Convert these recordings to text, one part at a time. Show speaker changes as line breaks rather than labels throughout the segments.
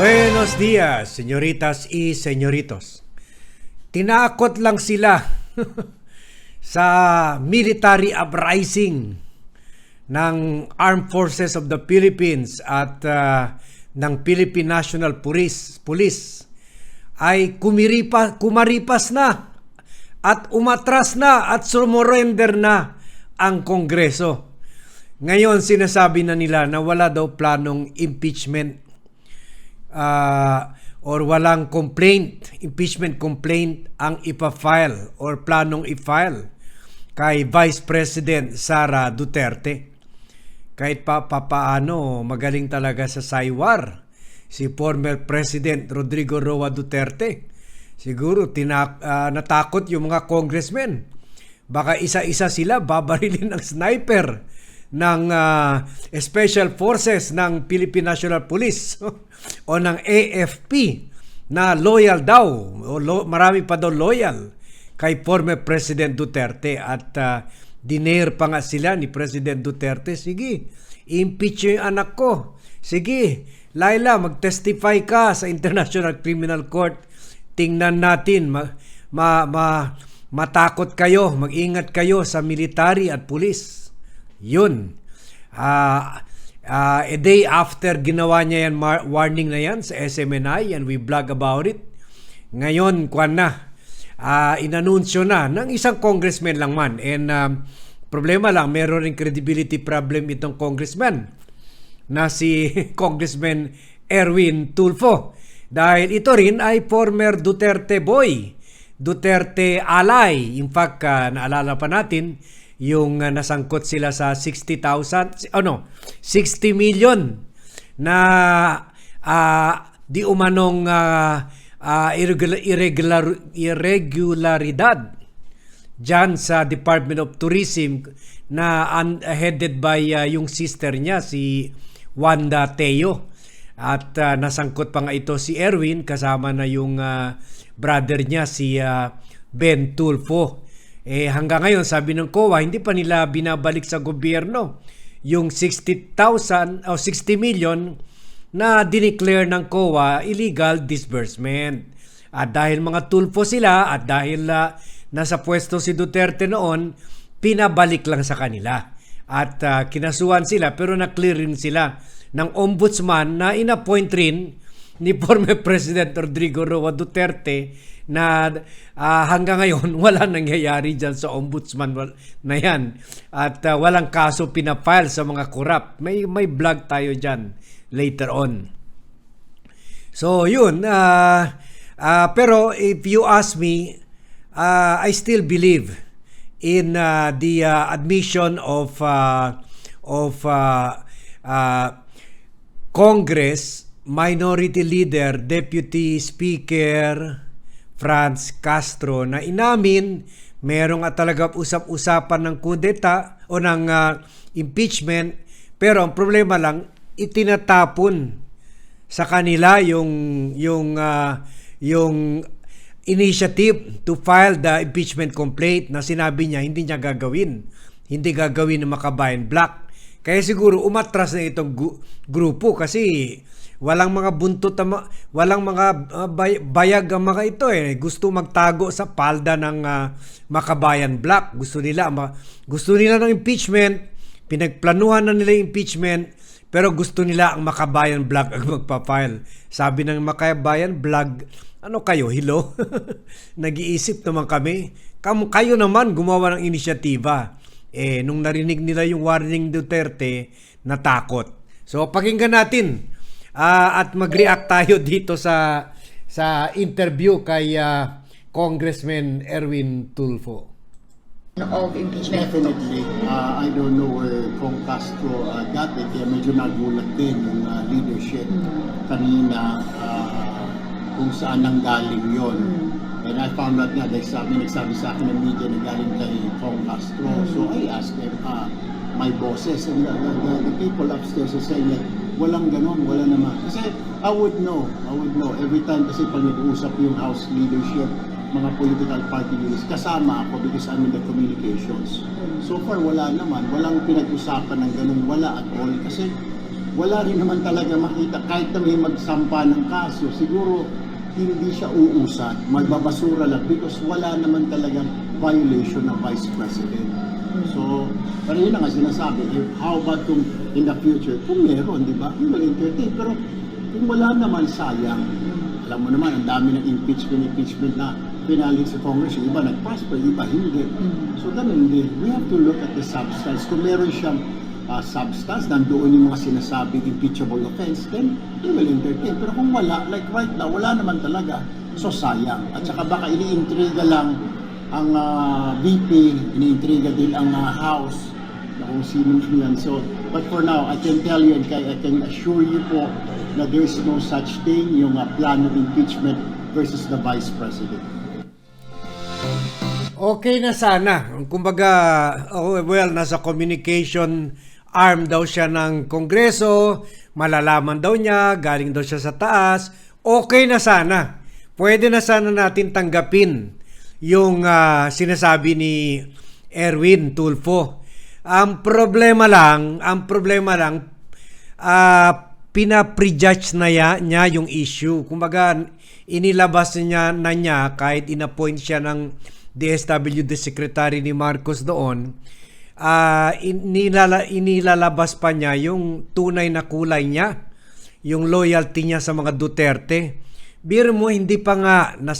Buenos días, señoritas y señoritos. Tinakot lang sila sa military uprising ng Armed Forces of the Philippines at ah, ng Philippine National Police, Police ay kumiripa, kumaripas na at umatras na at sumurrender na ang Kongreso. Ngayon sinasabi na nila na wala daw planong impeachment ah, or walang complaint, impeachment complaint ang ipa-file or planong i-file kay Vice President Sara Duterte. Kahit pa papaano, magaling talaga sa saywar si former President Rodrigo Roa Duterte. Siguro tina, ah, natakot yung mga congressmen. Baka isa-isa sila babarilin ng sniper ng ah, Special Forces ng Philippine National Police o ng AFP na loyal daw o lo- marami pa daw loyal kay former President Duterte. At uh, diner pa nga sila ni President Duterte. Sige impeach yung anak ko. Sige Laila mag-testify ka sa International Criminal Court. Tingnan natin ma, ma, ma- matakot kayo mag-ingat kayo sa military at pulis yun. Ah, ah, a day after ginawa niya yan, warning na yan sa SMNI and we blog about it. Ngayon, kwan na, ah, inanunsyo na ng isang congressman lang man. And um, problema lang, meron rin credibility problem itong congressman na si Congressman Erwin Tulfo. Dahil ito rin ay former Duterte boy. Duterte ally. In fact, ah, naalala pa natin, yung ah, nasangkot sila sa 60,000, ano, 60 million na ah, di umanong ah, ah, irregular, irregular, irregularidad dyan sa Department of Tourism na un- headed by ah, yung sister niya, si Wanda Teo. At ah, nasangkot pa nga ito si Erwin kasama na yung ah, brother niya si ah, Ben Tulfo. Eh hanggang ngayon sabi ng COA hindi pa nila binabalik sa gobyerno yung 60,000 o 60 million na dineclare ng COA illegal disbursement. At dahil mga tulfo sila at dahil ah, nasa pwesto si Duterte noon, pinabalik lang sa kanila. At ah, kinasuhan sila pero na-clear rin sila ng ombudsman na inappoint rin ni former President Rodrigo Roa Duterte na ah, hanggang ngayon wala nangyayari dyan sa ombudsman na yan. At ah, walang kaso pinafile sa mga korap. May, may vlog tayo dyan later on. So yun, ah, ah, pero if you ask me, ah, I still believe in ah, the ah, admission of ah, of ah, ah, Congress Minority Leader Deputy Speaker Franz Castro na inamin merong at talaga usap-usapan ng kudeta o ng ah, impeachment pero ang problema lang itinatapon sa kanila yung yung ah, yung initiative to file the impeachment complaint na sinabi niya hindi niya gagawin. Hindi gagawin ng Makabayan Black. Kaya siguro umatras na itong grupo kasi walang mga buntot ma- walang mga ah, bay- bayag ang mga ito eh. Gusto magtago sa palda ng ah, Makabayan Black. Gusto nila ma- gusto nila ng impeachment, pinagplanuhan na nila yung impeachment, pero gusto nila ang Makabayan Black ang magpa-file. Sabi ng Makabayan Black, ano kayo, hilo? Nag-iisip naman kami. Kam kayo naman gumawa ng inisyatiba. Eh, nung narinig nila yung warning Duterte, natakot. So, pakinggan natin ah, at mag-react tayo dito sa sa interview kay ah, Congressman Erwin Tulfo.
of impeachment.
Definitely. Uh, I don't know where Kong Castro uh, got it. Kaya medyo nagulat din yung uh, leadership kanina uh, kung saan nang galing yon. And I found out nga, dahil sabi, nagsabi sa akin ng media na galing kay Kong Castro. So I asked them, uh, my bosses and the, the, the, the people upstairs are saying that walang ganon, wala naman. Kasi I would know, I would know. Every time kasi pag nag-uusap yung House leadership, mga political party leaders, kasama ako because I'm in the communications. So far, wala naman. Walang pinag-usapan ng ganun. Wala at all. Kasi wala rin naman talaga makita kahit na may magsampa ng kaso siguro hindi siya uusad magbabasura lang because wala naman talagang violation ng vice president so pero yun na nga sinasabi eh, how about kung in the future? Kung meron di ba? We will entertain. Pero kung wala naman sayang. Alam mo naman ang dami ng impeachment impeachment na pinalit sa Congress. Yung iba nag-prosper yung iba hindi. So ganun din. We have to look at the substance. Kung meron siyang uh, substance, nandoon yung mga sinasabing impeachable offense, then they will entertain. Pero kung wala, like right now, wala naman talaga. So sayang. At saka baka iniintriga lang ang ah, VP, iniintriga din ang ah, House na kung sino yan. So, but for now, I can tell you and I can assure you po na there is no such thing yung uh, plan of impeachment versus the Vice President.
Okay na sana. Kumbaga, oh, well, nasa communication arm daw siya ng Kongreso, malalaman daw niya, galing daw siya sa taas. Okay na sana. Pwede na sana natin tanggapin yung ah, sinasabi ni Erwin Tulfo. Ang problema lang, ang problema lang, ah pina-prejudge na ya, niya yung issue. Kumbaga, inilabas niya na niya kahit inappoint siya ng DSWD Secretary ni Marcos doon, ah inilala, inilalabas pa niya yung tunay na kulay niya, yung loyalty niya sa mga Duterte. Biro mo, hindi pa nga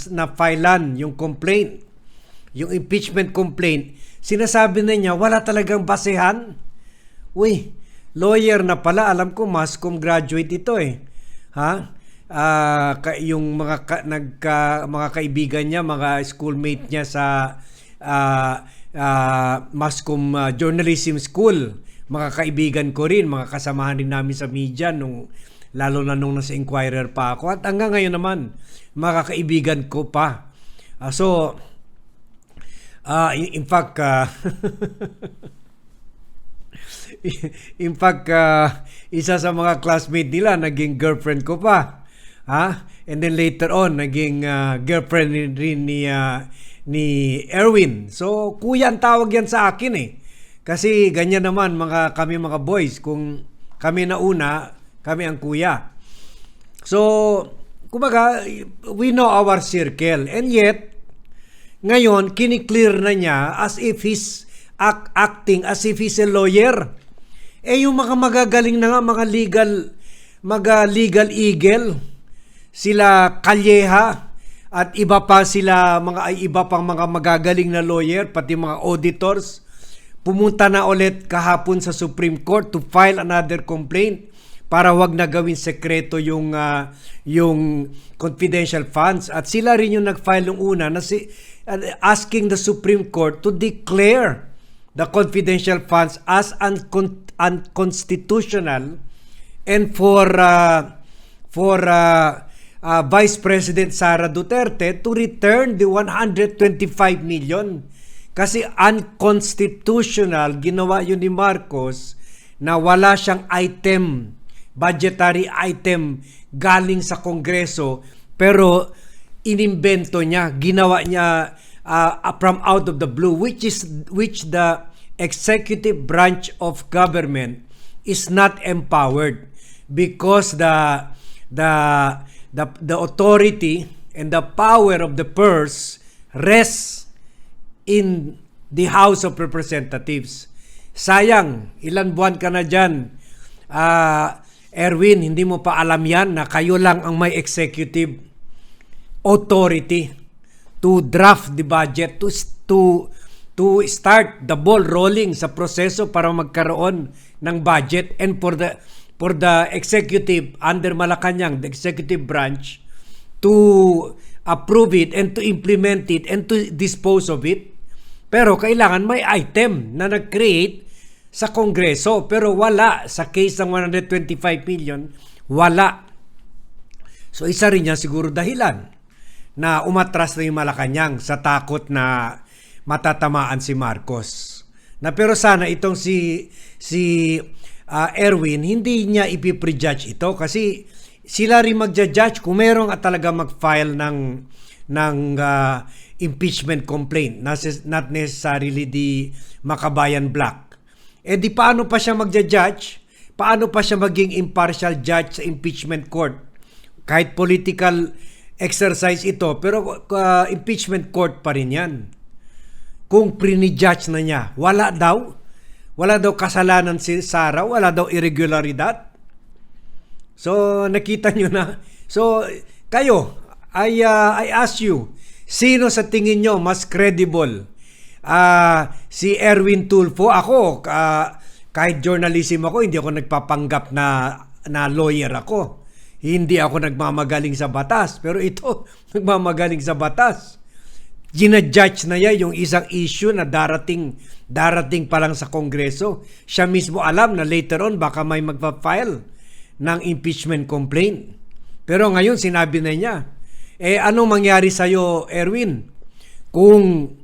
na-filean yung complaint, yung impeachment complaint. Sinasabi na niya, wala talagang basehan. Uy, lawyer na pala, alam ko mascom graduate ito eh. Ha? Ka, yung mga ka, nagka, mga kaibigan niya, mga schoolmate niya sa ah, ah, mascom ah, journalism school, mga kaibigan ko rin, mga kasamahan rin namin sa media nung lalo na nung nasa Inquirer pa ako at hanggang ngayon naman mga kaibigan ko pa. Ah, so ah, in, fact ah, In fact, ah, isa sa mga classmate nila, naging girlfriend ko pa. Ha? And then later on, naging ah, girlfriend rin, ni, ah, ni Erwin. So, kuya ang tawag yan sa akin eh. Kasi ganyan naman mga kami mga boys. Kung kami na una, kami ang kuya. So, kumbaga, we know our circle. And yet, ngayon, kiniklear na niya as if he's act- acting as if he's a lawyer. Eh yung mga magagaling na nga, mga legal, mga legal eagle, sila Kalyeha, at iba pa sila, mga ay iba pang mga magagaling na lawyer, pati mga auditors, pumunta na ulit kahapon sa Supreme Court to file another complaint para wag na gawin sekreto yung ah, yung confidential funds. At sila rin yung nag-file nung una na si uh, asking the Supreme Court to declare the confidential funds as uncon- unconstitutional and for uh, for uh, uh, Vice President Sara Duterte to return the 125 million. Kasi unconstitutional ginawa yun ni Marcos na wala siyang item budgetary item galing sa Kongreso pero inimbento niya ginawa niya uh, from out of the blue which is which the executive branch of government is not empowered because the the the, the authority and the power of the purse rests in the House of Representatives. Sayang, ilan buwan ka na dyan. Ah, Erwin, hindi mo pa alam yan na kayo lang ang may executive authority to draft the budget, to, to, to start the ball rolling sa proseso para magkaroon ng budget and for the for the executive under Malacanang, the executive branch to approve it and to implement it and to dispose of it. Pero kailangan may item na nag-create sa Kongreso pero wala sa case ng 125 million, wala. So isa rin yan siguro dahilan na umatras na yung Malacanang sa takot na matatamaan si Marcos. Na pero sana itong si si ah, Erwin hindi niya ipiprejudge ito kasi sila rin magja-judge kung merong at talaga mag-file ng ng ah, impeachment complaint not necessarily the Makabayan Black. Eh di paano pa siya magja-judge? paano pa siya maging impartial judge sa impeachment court? Kahit political exercise ito, pero uh, impeachment court pa rin yan. Kung pre-judge na niya, wala daw. Wala daw kasalanan si Sarah, wala daw irregularidad. So, nakita nyo na. So, kayo, I, uh, I ask you, sino sa tingin nyo mas credible? Ah, si Erwin Tulfo, ako, ah, kahit journalism ako, hindi ako nagpapanggap na, na lawyer ako. Hindi ako nagmamagaling sa batas. Pero ito, nagmamagaling sa batas. Ginajudge na niya yung isang issue na darating darating pa lang sa Kongreso. Siya mismo alam na later on baka may magpa-file ng impeachment complaint. Pero ngayon sinabi na niya, eh anong mangyari sa iyo, Erwin? Kung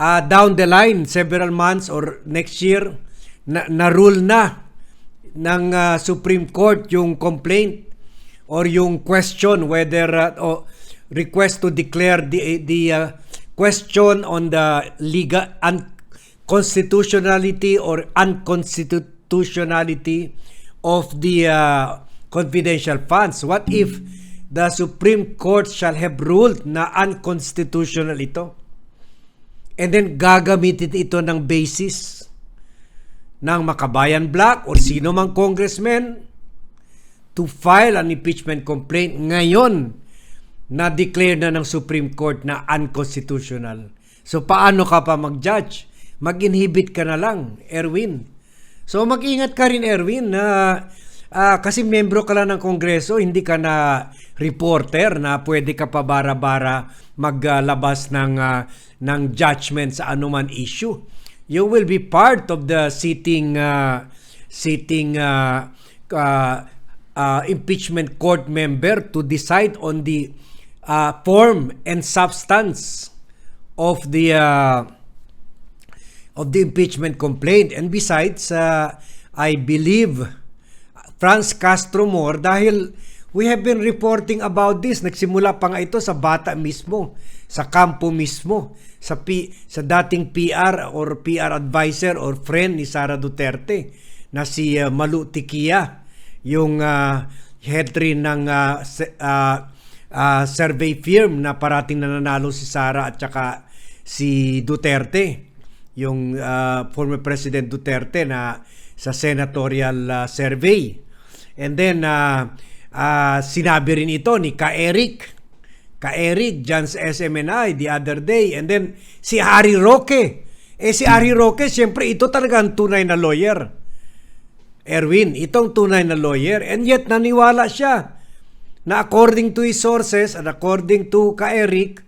ah, down the line, several months or next year, na, na-rule na ng ah, Supreme Court yung complaint or yung question whether uh, o request to declare the the uh, question on the legal unconstitutionality or unconstitutionality of the uh, confidential funds. What if the Supreme Court shall have ruled na unconstitutional ito? And then gagamitin ito ng basis ng Makabayan Black or sino mang congressman to file an impeachment complaint ngayon na declare na ng Supreme Court na unconstitutional. So paano ka pa mag-judge? Mag-inhibit ka na lang, Erwin. So mag-ingat ka rin, Erwin, na ah, kasi membro ka lang ng Kongreso, hindi ka na reporter na pwede ka pa bara-bara maglabas ng, ah, ng judgment sa anuman issue. You will be part of the sitting ah, sitting ah, ah, uh, impeachment court member to decide on the uh, form and substance of the uh, of the impeachment complaint and besides uh, I believe Franz Castro more dahil we have been reporting about this. Nagsimula pa nga ito sa bata mismo sa kampo mismo sa P, sa dating PR or PR advisor or friend ni Sara Duterte na si uh, Malu Tikia yung uh, head ng uh, uh, uh, survey firm na parating nananalo si Sara at saka si Duterte yung uh, former President Duterte na sa senatorial uh, survey and then uh, uh, sinabi rin ito ni Ka Eric. Ka Eric dyan sa SMNI the other day. And then si Harry Roque. Eh si Harry Roque siyempre ito talaga ang tunay na lawyer. Erwin, itong tunay na lawyer. And yet naniwala siya na according to his sources and according to ka Eric,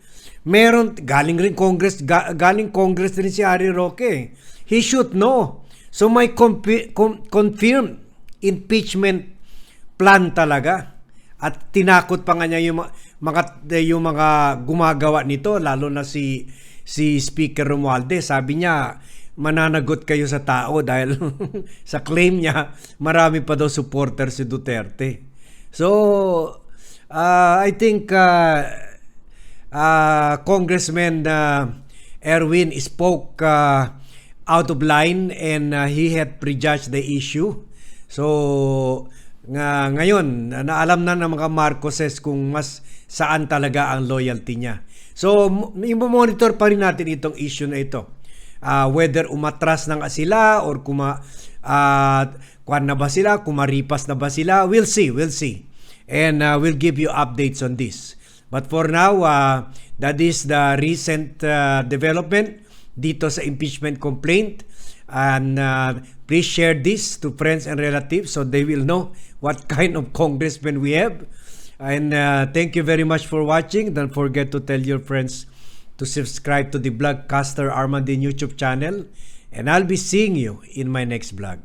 meron galing rin Congress ga, galing Congress rin si Harry Roque. He should know. So may compi- com- confirmed impeachment plan talaga. At tinakot pa nga niya yung mga yung mga gumagawa nito lalo na si si Speaker Romualdez. Sabi niya mananagot kayo sa tao dahil sa claim niya marami pa daw supporter si Duterte. So uh, I think uh, uh, Congressman uh, Erwin spoke uh, out of line and uh, he had prejudged the issue. So nga ngayon naalam na ng mga Marcoses kung mas saan talaga ang loyalty niya. So i-monitor pa rin natin itong issue na ito uh, whether umatras na nga sila or kuma uh, kuan na ba sila, kumaripas na ba sila, we'll see, we'll see. And uh, we'll give you updates on this. But for now, uh, that is the recent uh, development dito sa impeachment complaint. And uh, please share this to friends and relatives so they will know what kind of congressman we have. And uh, thank you very much for watching. Don't forget to tell your friends to subscribe to the Blogcaster Armandin YouTube channel. And I'll be seeing you in my next vlog.